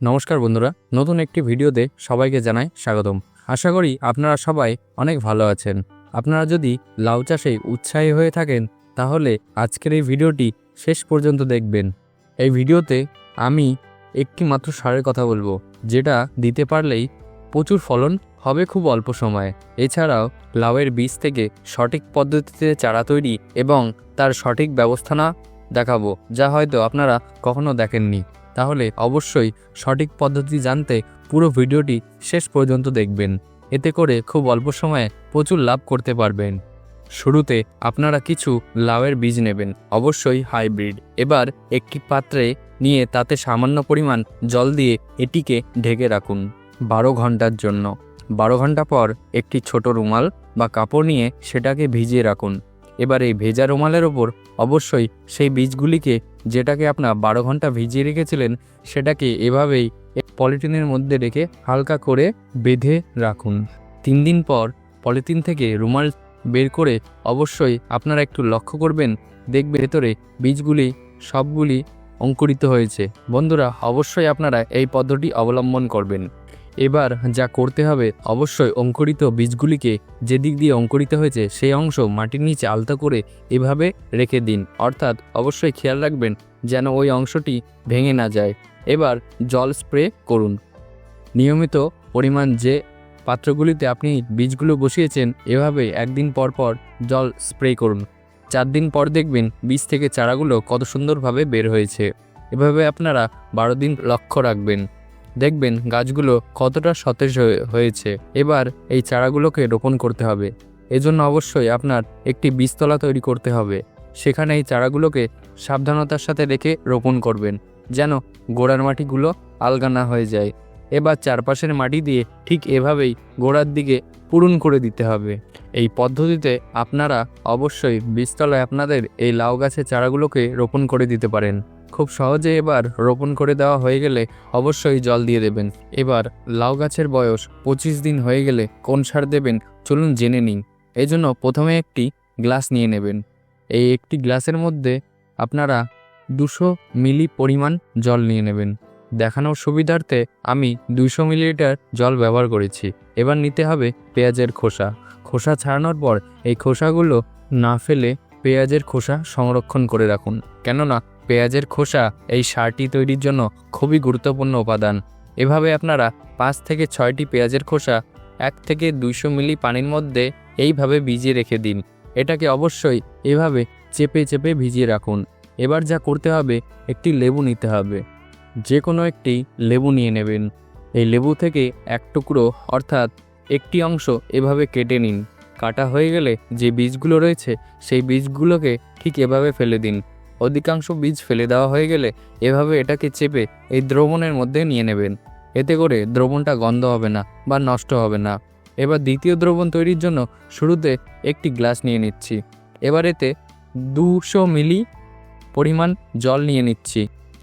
নমস্কার বন্ধুরা, নতুন একটি ভিডিওতে সবাইকে জানাই স্বাগতম। আশা করি আপনারা সবাই অনেক ভালো আছেন। আপনারা যদি লাউ চাষে উৎসাহী হয়ে থাকেন, তাহলে আজকের এই ভিডিওটি শেষ পর্যন্ত দেখবেন। এই ভিডিওতে আমি একটি মাত্র সারের কথা বলব, যেটা দিতে পারলেই প্রচুর ফলন হবে খুব অল্প সময়ে। এছাড়াও লাউয়ের বীজ থেকে সঠিক পদ্ধতিতে চারা তৈরি এবং তার সঠিক ব্যবস্থানা দেখাবো, যা হয়তো আপনারা কখনো দেখেননি। তাহলে অবশ্যই সঠিক পদ্ধতি জানতে পুরো ভিডিওটি শেষ পর্যন্ত দেখবেন। এতে করে খুব অল্প সময়ে প্রচুর লাভ করতে পারবেন। শুরুতে আপনারা কিছু লাউয়ের বীজ নেবেন, অবশ্যই হাইব্রিড। এবার একটি পাত্রে নিয়ে তাতে সামান্য পরিমাণ জল দিয়ে এটিকে ঢেকে রাখুন বারো ঘণ্টার জন্য। বারো ঘণ্টা পর একটি ছোট রুমাল বা কাপড় নিয়ে সেটাকে ভিজিয়ে রাখুন। এবার এই ভেজা রুমালের ওপর অবশ্যই সেই বীজগুলিকে যেটাকে আপনার বারো ঘণ্টা ভিজিয়ে রেখেছিলেন, সেটাকে এভাবেই পলিথিনের মধ্যে রেখে হালকা করে বেঁধে রাখুন। তিন দিন পর পলিথিন থেকে রুমাল বের করে অবশ্যই আপনারা একটু লক্ষ্য করবেন দেখবে ভেতরে বীজগুলি সবগুলি অঙ্কুরিত হয়েছে। বন্ধুরা, অবশ্যই আপনারা এই পদ্ধতি অবলম্বন করবেন। এবার যা করতে হবে, অবশ্যই অঙ্কুরিত বীজগুলিকে যে দিক দিয়ে অঙ্কুরিত হয়েছে সেই অংশ মাটির নিচে আলতা করে এভাবে রেখে দিন। অর্থাৎ অবশ্যই খেয়াল রাখবেন যেন ওই অংশটি ভেঙে না যায়। এবার জল স্প্রে করুন। নিয়মিত পরিমাণ যে পাত্রগুলিতে আপনি বীজগুলো বসিয়েছেন, এভাবে একদিন পর পর জল স্প্রে করুন। চার দিন পর দেখবেন বীজ থেকে চারাগুলো কত সুন্দরভাবে বের হয়েছে। এভাবে আপনারা বারো দিন লক্ষ্য রাখবেন। দেখবেন গাছগুলো কতটা সতেজ হয়ে- হয়েছে। এবার এই চারাগুলোকে রোপণ করতে হবে। এজন্য অবশ্যই আপনার একটি বীজতলা তৈরি করতে হবে। সেখানে এই চারাগুলোকে সাবধানতার সাথে রেখে রোপণ করবেন, যেন গোড়ার মাটিগুলো আলগা না হয়ে যায়। এবার চারপাশের মাটি দিয়ে ঠিক এভাবেই গোড়ার দিকে পূরণ করে দিতে হবে। এই পদ্ধতিতে আপনারা অবশ্যই বীজতলায় আপনাদের এই লাউ গাছের চারাগুলোকে রোপণ করে দিতে পারেন। খুব সহজে এবার রোপণ করে দেওয়া হয়ে গেলে অবশ্যই জল দিয়ে দেবেন। এবার লাউ গাছের বয়স পঁচিশ দিন হয়ে গেলে কোন সার দেবেন চলুন জেনে নিন এজন্য প্রথমে একটি গ্লাস নিয়ে নেবেন। এই একটি গ্লাসের মধ্যে আপনারা দুশো মিলি পরিমাণ জল নিয়ে নেবেন। দেখানোর সুবিধার্থে আমি দুইশো মিলিলিটার জল ব্যবহার করেছি। এবার নিতে হবে পেঁয়াজের খোসা। খোসা ছাড়ানোর পর এই খোসাগুলো না ফেলে পেঁয়াজের খোসা সংরক্ষণ করে রাখুন। কেননা পেঁয়াজের খোসা এই সারটি তৈরির জন্য খুবই গুরুত্বপূর্ণ উপাদান। এভাবে আপনারা পাঁচ থেকে ছয়টি পেঁয়াজের খোসা এক থেকে দুইশো মিলি পানির মধ্যে এইভাবে ভিজিয়ে রেখে দিন। এটাকে অবশ্যই এভাবে চেপে চেপে ভিজিয়ে রাখুন। এবার যা করতে হবে, একটি লেবু নিতে হবে। যে কোনো একটি লেবু নিয়ে নেবেন। এই লেবু থেকে এক টুকরো, অর্থাৎ একটি অংশ এভাবে কেটে নিন। কাটা হয়ে গেলে যে বীজগুলো রয়েছে, সেই বীজগুলোকে ঠিক এভাবে ফেলে দিন। অধিকাংশ বীজ ফেলে দেওয়া হয়ে গেলে এভাবে এটাকে চেপে এই দ্রবণের মধ্যে নিয়ে নেবেন। এতে করে দ্রবণটা গন্ধ হবে না বা নষ্ট হবে না। এবার দ্বিতীয় দ্রবণ তৈরির জন্য শুরুতে একটি গ্লাস নিয়ে নিচ্ছি। এবার এতে দুশো মিলি পরিমাণ জল নিয়ে নিচ্ছি।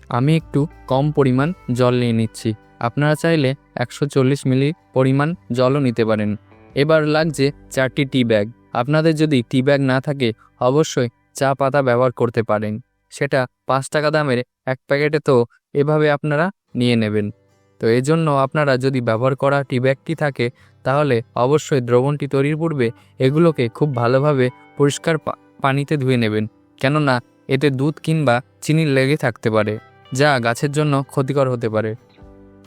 আমি একটু কম পরিমাণ জল নিয়ে নিচ্ছি। আপনারা চাইলে একশো চল্লিশ মিলি পরিমাণ জলও নিতে পারেন। এবার লাগছে চারটি টি ব্যাগ। আপনাদের যদি টি ব্যাগ না থাকে, অবশ্যই চা পাতা ব্যবহার করতে পারেন। সেটা পাঁচ টাকা দামের এক প্যাকেটে তো এভাবে আপনারা নিয়ে নেবেন। তো এজন্য আপনারা যদি ব্যবহার করা টি ব্যাগটি থাকে, তাহলে অবশ্যই দ্রবণটি তৈরির পূর্বে এগুলোকে খুব ভালোভাবে পরিষ্কার পানিতে ধুয়ে নেবেন। কেননা এতে দুধ কিংবা চিনি লেগে থাকতে পারে, যা গাছের জন্য ক্ষতিকর হতে পারে।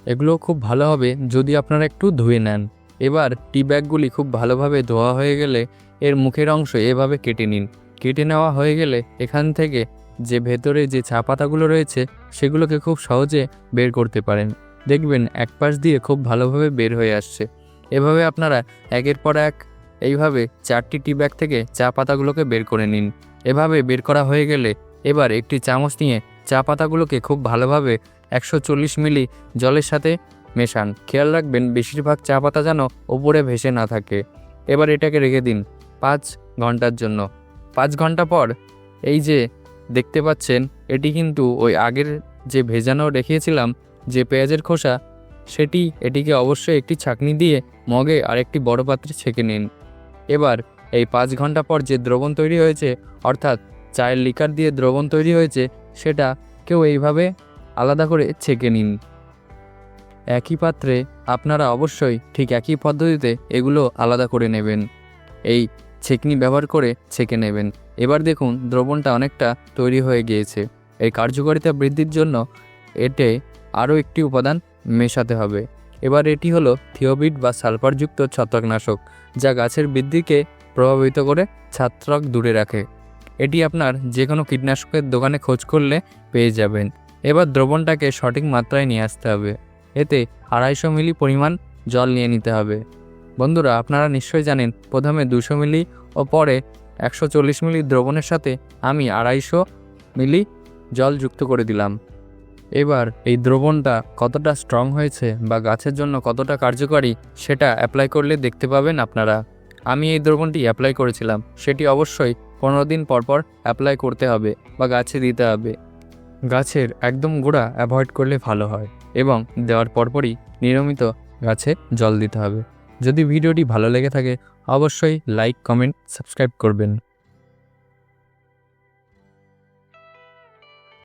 এগুলো খুব ভালো হবে যদি আপনারা একটু ধুয়ে নেন। এবার টি ব্যাগগুলি খুব ভালোভাবে ধোয়া হয়ে গেলে এর মুখের অংশ এভাবে কেটে নিন। কেটে নেওয়া হয়ে গেলে এখান থেকে যে ভেতরে যে চা পাতাগুলো রয়েছে, সেগুলোকে খুব সহজে বের করতে পারেন। দেখবেন এক পাশ দিয়ে খুব ভালোভাবে বের হয়ে আসছে। এভাবে আপনারা একের পর এক এইভাবে চারটি টি ব্যাগ থেকে চা পাতাগুলোকে বের করে নিন। এভাবে বের করা হয়ে গেলে এবার একটি চামচ নিয়ে চা পাতাগুলোকে খুব ভালোভাবে একশো চল্লিশ মিলি জলের সাথে মেশান। খেয়াল রাখবেন বেশিরভাগ চা পাতা যেন ওপরে ভেসে না থাকে। এবার এটাকে রেখে দিন পাঁচ ঘণ্টার জন্য। পাঁচ ঘণ্টা পর, এই যে দেখতে পাচ্ছেন, এটি কিন্তু ওই আগের যে ভেজানো রেখেছিলাম যে পেঁয়াজের খোসা, সেটি এটিকে অবশ্যই একটি ছাঁকনি দিয়ে মগে আরেকটি বড় পাত্রে ছেঁকে নিন। এবার এই পাঁচ ঘণ্টা পর যে দ্রবণ তৈরি হয়েছে, অর্থাৎ চায়ের লিকার দিয়ে দ্রবণ তৈরি হয়েছে, সেটা কেউ এইভাবে আলাদা করে ছেঁকে নিন। একই পাত্রে আপনারা অবশ্যই ঠিক একই পদ্ধতিতে এগুলো আলাদা করে নেবেন। এই ছেঁকনি ব্যবহার করে ছেঁকে নেবেন। এবার দেখুন, দ্রবণটা অনেকটা তৈরি হয়ে গিয়েছে। এই কার্যকারিতা বৃদ্ধির জন্য এতে আরও একটি উপাদান মেশাতে হবে। এবার এটি হলো থিওবিট বা সালফারযুক্ত ছত্রাকনাশক, যা গাছের বৃদ্ধিকে প্রভাবিত করে ছত্রাক দূরে রাখে। এটি আপনার যে কোনো কীটনাশকের দোকানে খোঁজ করলে পেয়ে যাবেন। এবার দ্রবণটাকে সঠিক মাত্রায় নিয়ে আসতে হবে। এতে আড়াইশো মিলি পরিমাণ জল নিয়ে নিতে হবে। বন্ধুরা, আপনারা নিশ্চয়ই জানেন, প্রথমে দুশো মিলি ও পরে একশো চল্লিশ মিলি দ্রবণের সাথে আমি আড়াইশো মিলি জল যুক্ত করে দিলাম। এবার এই দ্রবণটা কতটা স্ট্রং হয়েছে বা গাছের জন্য কতটা কার্যকারী সেটা অ্যাপ্লাই করলে দেখতে পাবেন আপনারা। আমি এই দ্রবণটি অ্যাপ্লাই করেছিলাম, সেটি অবশ্যই পনেরো দিন পর পর অ্যাপ্লাই করতে হবে বা গাছে দিতে হবে। গাছের একদম গোড়া অ্যাভয়েড করলে ভালো হয় এবং দেওয়ার পরপরই নিয়মিত গাছে জল দিতে হবে। যদি ভিডিওটি ভালো লেগে থাকে অবশ্যই লাইক কমেন্ট সাবস্ক্রাইব করবেন।